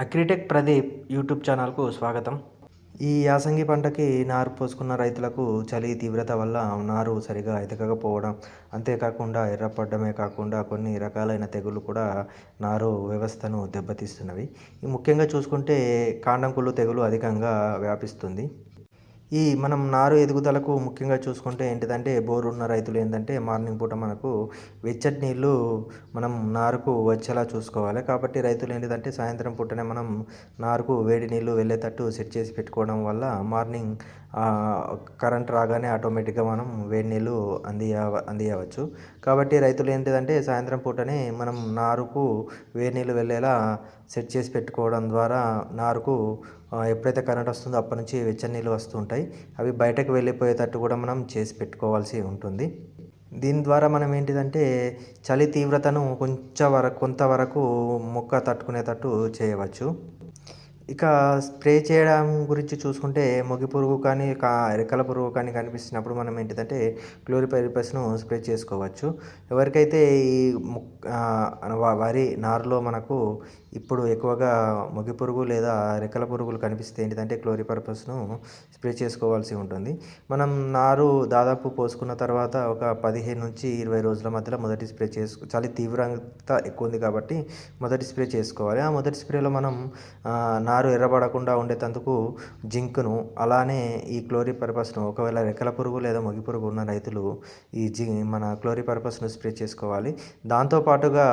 Agritech Pradeep YouTube ఛానల్కు స్వాగతం. ఈ యాసంగి పంటకి నారు పోసుకున్న రైతులకు చలి తీవ్రత వల్ల నారు సరిగా ఎదగకపోవడం అంతేకాకుండా ఎర్రపడమే కాకుండా కొన్ని రకాలైన తెగులు కూడా నారు వ్యవస్థను దెబ్బతీస్తున్నవి. ముఖ్యంగా చూసుకుంటే కాండం కుళ్ళు తెగులు అధికంగా వ్యాపిస్తుంది. ఈ మనం నారు ఎదుగుదలకు ముఖ్యంగా చూసుకుంటే ఏంటిదంటే బోర్ ఉన్న రైతులు ఏంటంటే మార్నింగ్ పూట మనకు వెచ్చటి నీళ్ళు మనం నారుకు వచ్చేలా చూసుకోవాలి. కాబట్టి రైతులు ఏంటిదంటే సాయంత్రం పూటనే మనం నారుకు వేడి నీళ్ళు వెళ్ళేటట్టు సెట్ చేసి పెట్టుకోవడం వల్ల మార్నింగ్ కరెంట్ రాగానే ఆటోమేటిక్గా మనం వేడి నీళ్ళు అందియ అందియవచ్చు. కాబట్టి రైతులు ఏంటిదంటే సాయంత్రం పూటనే మనం నారుకు వేడి నీళ్ళు వెళ్ళేలా సెట్ చేసి పెట్టుకోవడం ద్వారా నారుకు ఎప్పుడైతే కరెంట్ వస్తుందో అప్పటి నుంచి వెచ్చని నీళ్ళు వస్తుంటాయి అవి బయటకు వెళ్ళిపోయేటట్టు కూడా మనం చేసి పెట్టుకోవాల్సి ఉంటుంది. దీని ద్వారా మనం ఏంటిదంటే చలి తీవ్రతను కొంచెం వరకు కొంతవరకు మొక్క తట్టుకునేటట్టు చేయవచ్చు. ఇక స్ప్రే చేయడం గురించి చూసుకుంటే మొగి పురుగు కానీ కా రెక్కల పురుగు కానీ కనిపిస్తున్నప్పుడు మనం ఏంటిదంటే క్లోరిపైరిపస్ను స్ప్రే చేసుకోవచ్చు. ఎవరికైతే ఈ వరి నారులో మనకు ఇప్పుడు ఎక్కువగా మొగి పురుగు లేదా రెక్కల పురుగులు కనిపిస్తే ఏంటిదంటే క్లోరిపర్పస్ను స్ప్రే చేసుకోవాల్సి ఉంటుంది. మనం నారు దాదాపు పోసుకున్న తర్వాత ఒక పదిహేను నుంచి ఇరవై రోజుల మధ్యలో మొదటి స్ప్రే చేసుకో చాలా తీవ్రత ఎక్కువ ఉంది కాబట్టి మొదటి స్ప్రే చేసుకోవాలి. ఆ మొదటి స్ప్రేలో మనం నారు ఎర్రబడకుండా ఉండేటందుకు జింక్ను అలానే ఈ క్లోరిపర్పస్ను ఒకవేళ రెక్కల పురుగు లేదా మొగి పురుగు ఉన్న రైతులు ఈ జి మన క్లోరిపర్పస్ను స్ప్రే చేసుకోవాలి. దాంతోపాటుగా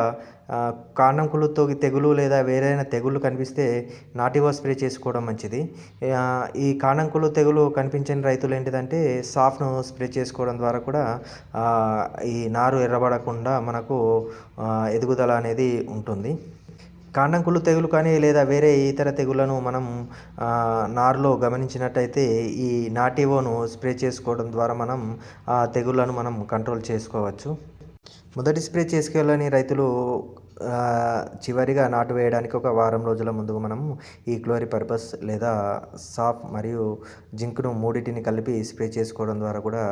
కాండం కుళ్ళుతో తెగులు లేదా వేరైన తెగులు కనిపిస్తే నాటివో స్ప్రే చేసుకోవడం మంచిది. ఈ కాండం కుళ్ళు తెగులు కనిపించని రైతులు ఏంటిదంటే సాఫ్ను స్ప్రే చేసుకోవడం ద్వారా కూడా ఈ నారు ఎర్రబడకుండా మనకు ఎదుగుదల అనేది ఉంటుంది. కాండం కుళ్ళు తెగులు కానీ లేదా వేరే ఇతర తెగులను మనం నారులో గమనించినట్టయితే ఈ నాటివోను స్ప్రే చేసుకోవడం ద్వారా మనం ఆ తెగుళ్ళను మనం కంట్రోల్ చేసుకోవచ్చు. మొదటి స్ప్రే చేసుకోవాలని రైతులు చివరిగా నాటు వేయడానికి ఒక వారం రోజుల ముందు మనం ఈ క్లోరిపర్పస్ లేదా సాఫ్ మరియు జింక్ను మూడింటిని కలిపి స్ప్రే చేసుకోవడం ద్వారా కూడా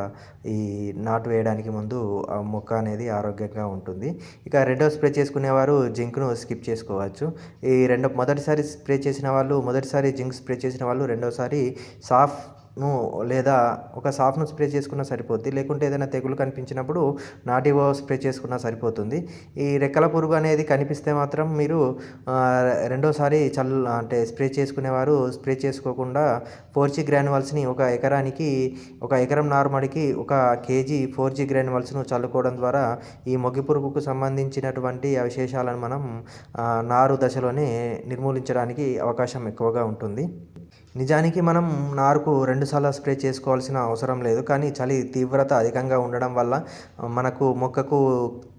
ఈ నాటు వేయడానికి ముందు ఆ మొక్క అనేది ఆరోగ్యంగా ఉంటుంది. ఇక రెండో స్ప్రే చేసుకునేవారు జింక్ను స్కిప్ చేసుకోవచ్చు. ఈ రెండో మొదటిసారి స్ప్రే చేసిన వాళ్ళు మొదటిసారి జింక్ స్ప్రే చేసిన వాళ్ళు రెండోసారి సాఫ్ ను లేదా ఒక సాఫ్ను స్ప్రే చేసుకున్నా సరిపోద్ది. లేకుంటే ఏదైనా తెగులు కనిపించినప్పుడు నాటివో స్ప్రే చేసుకున్నా సరిపోతుంది. ఈ రెక్కల పురుగు అనేది కనిపిస్తే మాత్రం మీరు రెండోసారి చల్ అంటే స్ప్రే చేసుకునేవారు స్ప్రే చేసుకోకుండా ఫోర్ జీ గ్రాన్యువల్స్ని ఒక ఎకరానికి ఒక ఎకరం నార్మడికి ఒక కేజీ ఫోర్ జీ గ్రాన్యువల్స్ను చల్లుకోవడం ద్వారా ఈ మొగ్గి పురుగుకు సంబంధించినటువంటి అవశేషాలను మనం నారు దశలోనే నిర్మూలించడానికి అవకాశం ఎక్కువగా ఉంటుంది. నిజానికి మనం నారుకు రెండుసార్లు స్ప్రే చేసుకోవాల్సిన అవసరం లేదు కానీ చలి తీవ్రత అధికంగా ఉండడం వల్ల మనకు మొక్కకు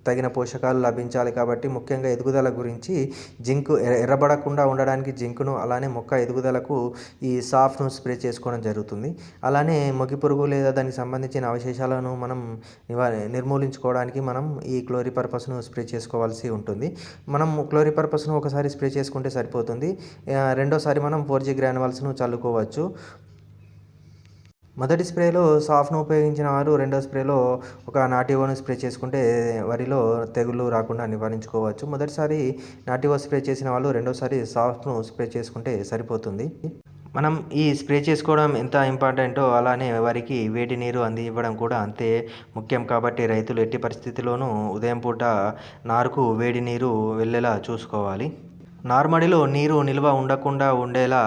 తగిన పోషకాలు లభించాలి కాబట్టి ముఖ్యంగా ఎదుగుదల గురించి జింక్ ఎర్రబడకుండా ఉండడానికి జింకును అలానే మొక్క ఎదుగుదలకు ఈ సాఫ్ను స్ప్రే చేసుకోవడం జరుగుతుంది. అలానే మొగి పురుగు లేదా దానికి సంబంధించిన అవశేషాలను మనం నివా నిర్మూలించుకోవడానికి మనం ఈ క్లోరిపర్పస్ను స్ప్రే చేసుకోవాల్సి ఉంటుంది. మనం క్లోరిపర్పస్ను ఒకసారి స్ప్రే చేసుకుంటే సరిపోతుంది. రెండోసారి మనం ఫోర్ జీ గ్రానువల్స్ను చల్లుకోవచ్చు. మొదటి స్ప్రేలో సాఫ్ను ఉపయోగించిన వారు రెండో స్ప్రేలో ఒక నాటివోను స్ప్రే చేసుకుంటే వరిలో తెగులు రాకుండా నివారించుకోవచ్చు. మొదటిసారి నాటివో స్ప్రే చేసిన వాళ్ళు రెండోసారి సాఫ్ను స్ప్రే చేసుకుంటే సరిపోతుంది. మనం ఈ స్ప్రే చేసుకోవడం ఎంత ఇంపార్టెంటో అలానే వారికి వేడి నీరు అందివ్వడం కూడా అంతే ముఖ్యం. కాబట్టి రైతులు ఎట్టి పరిస్థితిలోనూ ఉదయం పూట నారుకు వేడి నీరు వెళ్ళేలా చూసుకోవాలి. నార్మడిలో నీరు నిల్వ ఉండకుండా ఉండేలా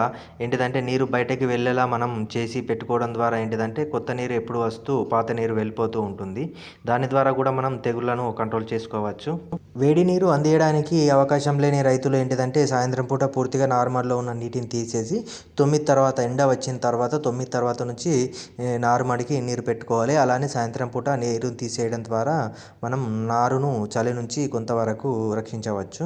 ఏంటిదంటే నీరు బయటకి వెళ్ళేలా మనం చేసి పెట్టుకోవడం ద్వారా ఏంటిదంటే కొత్త నీరు ఎప్పుడు వస్తూ పాత నీరు వెళ్ళిపోతూ ఉంటుంది. దాని ద్వారా కూడా మనం తెగుళ్ళను కంట్రోల్ చేసుకోవచ్చు. వేడి నీరు అందియడానికి అవకాశం లేని రైతులు ఏంటిదంటే సాయంత్రం పూట పూర్తిగా నార్మల్లో ఉన్న నీటిని తీసేసి తొమ్మిది తర్వాత ఎండ వచ్చిన తర్వాత తొమ్మిది తర్వాత నుంచి నారుమడికి నీరు పెట్టుకోవాలి. అలానే సాయంత్రం పూట నీరు తీసేయడం ద్వారా మనం నారును చలి నుంచి కొంతవరకు రక్షించవచ్చు.